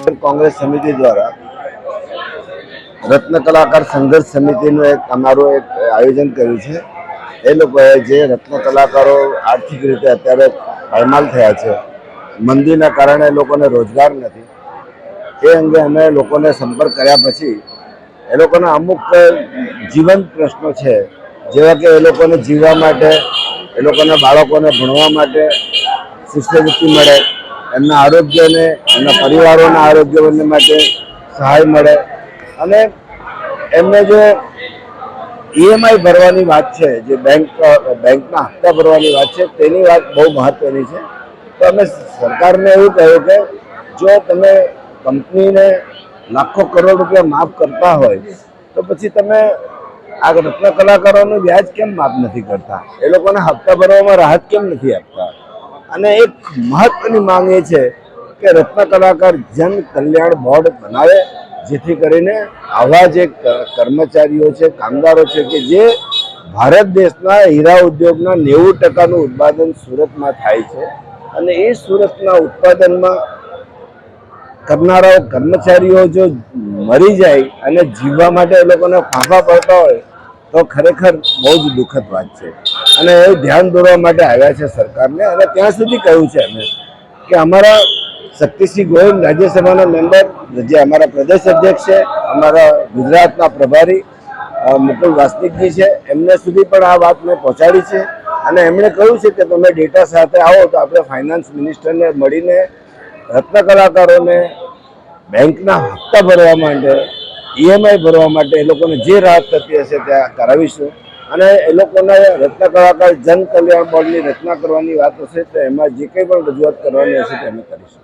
કોંગ્રેસ સમિતિ દ્વારા રત્ન કલાકાર સંઘર્ષ સમિતિનું એક અમારું એક આયોજન કર્યું છે. એ લોકોએ જે રત્ન કલાકારો આર્થિક રીતે અત્યારે પાયમાલ થયા છે, મંદીના કારણે લોકોને રોજગાર નથી. એ અંગે અમે લોકોને સંપર્ક કર્યા પછી એ લોકોના અમુક જીવંત પ્રશ્નો છે, જેવા કે એ લોકોને જીવવા માટે, એ લોકોના બાળકોને ભણવા માટે શિષ્યવૃત્તિ મળે એમના આરોગ્યને, એમના પરિવારોના આરોગ્ય બંને માટે સહાય મળે. અને એમને જે ઈએમઆઈ ભરવાની વાત છે, જે બેંક બેંકના હપ્તા ભરવાની વાત છે, તેની વાત બહુ મહત્વની છે. તો અમે સરકારને એવું કહ્યું કે જો તમે કંપનીને લાખો કરોડ રૂપિયા માફ કરતા હોય, તો પછી તમે આ રત્ન કલાકારોનું વ્યાજ કેમ માફ નથી કરતા? એ લોકોને હપ્તા ભરવામાં રાહત કેમ નથી આપતા? અને એક મહત્વની માંગ એ છે કે રત્ન કલાકાર જન કલ્યાણ બોર્ડ બનાવે, જેથી કરીને આવા જે કર્મચારીઓ છે, કામદારો છે કે જે ભારત દેશના હીરા ઉદ્યોગના નેવું ટકાનું ઉત્પાદન સુરતમાં થાય છે અને એ સુરતના ઉત્પાદનમાં કરનારાઓ કર્મચારીઓ જો મરી જાય અને જીવવા માટે એ લોકોને ફાંફા પડતા હોય તો ખરેખર બહુ જ દુઃખદ વાત છે. અને એ ધ્યાન દોરવા માટે આવ્યા છે સરકારને અને ત્યાં સુધી કહ્યું છે અમે કે અમારા શક્તિસિંહ ગોયલ રાજ્યસભાના મેમ્બર, જે અમારા પ્રદેશ અધ્યક્ષ છે, અમારા ગુજરાતના પ્રભારી મુકુલ વાસ્તિકજી છે, એમને સુધી પણ આ વાત મેં પહોંચાડી છે. અને એમણે કહ્યું છે કે તમે ડેટા સાથે આવો તો આપણે ફાઇનાન્સ મિનિસ્ટરને મળીને રત્ન કલાકારોને બેંકના હપ્તા ભરવા માટે ઈએમઆઈ ભરવા માટે એ લોકોને જે રાહત થતી હશે ત્યાં કરાવીશું. અને એ લોકોને રત્ન કલાકાર જન કલ્યાણ બોર્ડની રચના કરવાની વાત હશે તો એમાં જે કંઈ પણ રજૂઆત કરવાની હશે તે અમે કરીશું.